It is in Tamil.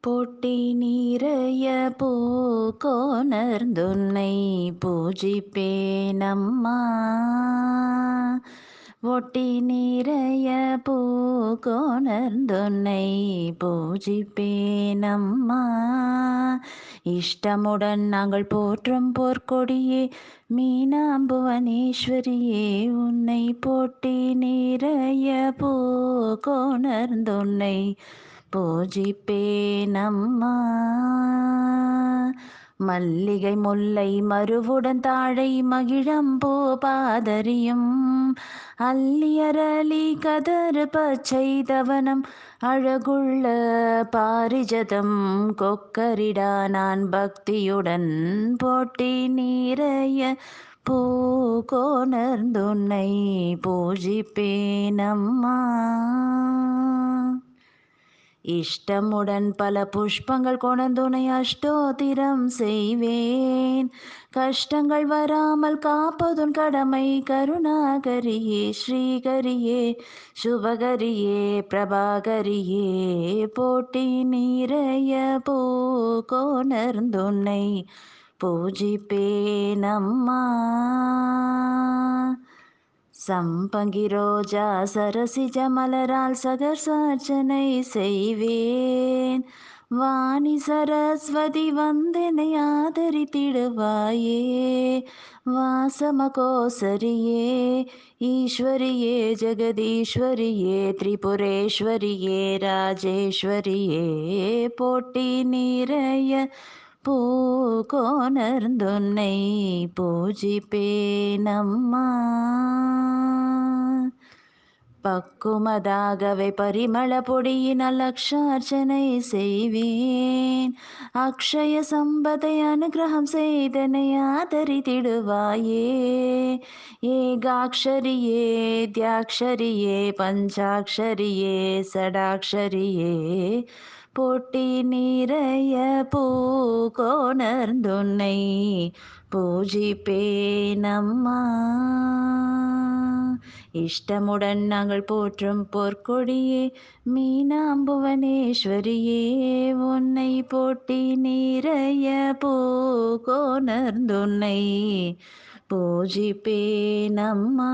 பொட்டி நீரைய பூக்கோணர்ந்துன்னை பூஜிப்பேனம்மா. ஒட்டி நீரைய பூக்கோணர்ந்துன்னை பூஜிப்பேனம்மா. இஷ்டமுடன் நாங்கள் போற்றும் போர்க்கொடியே மீனாம்புவனேஸ்வரியே உன்னை போட்டி நீரைய பூக்கோணர்ந்துன்னை பூஜிப்பேனம்மா. மல்லிகை முல்லை மறுவுடன் தாழை மகிழம்பூ பாதரியும் அல்லியரளி கதறு பச்சை தவனம். அழகுள்ள பாரிஜதம் கொக்கரிடா நான் பக்தியுடன் போட்டி நீரைய. பூ கோணர்ந்துன்னை பூஜிப்பேனம்மா. இஷ்டமுடன் பல புஷ்பங்கள் கொணர்ந்துனை அஷ்டோத்திரம் செய்வேன். கஷ்டங்கள் வராமல் காப்பதுன் கடமை கருணாகரியே ஸ்ரீகரியே சுபகரியே பிரபாகரியே. போட்டி நீரைய பூ கோணர்ந்துன்னை பூஜிப்பேனம்மா சம்பங்கி ரோஜா சரசிஜ மலரால் சகர்சார்ச்சனை செய்வேன். வாணி சரஸ்வதி வந்தனை ஆதரித்திடுவாயே. வாசமகோசரியே ஈஸ்வரியே ஜெகதீஸ்வரியே திரிபுரேஸ்வரியே ராஜேஸ்வரியே போட்டி நீரைய பூகோணர்ந்துன்னை பூஜிப்பேனம்மா. பக்குமதாகவே பரிமள பொடியினால் அக்ஷார்ச்சனை செய்வேன். அக்ஷய சம்பதை அனுகிரகம் செய்தனை ஆதரித்திடுவாயே. ஏகாட்சரியே தியாக்ஷரியே பஞ்சாட்சரியே சடாட்சரியே. பொட்டி நிறைய பூகோணர்ந்துன்னை பூஜிப்பேனம்மா. இஷ்டமுடன் நாங்கள் போற்றும் பொற்கொடியே மீனாம்புவனேஸ்வரியே உன்னை போட்டி நிறைய பூகோணர்ந்துன்னை பூஜிப்பேனம்மா.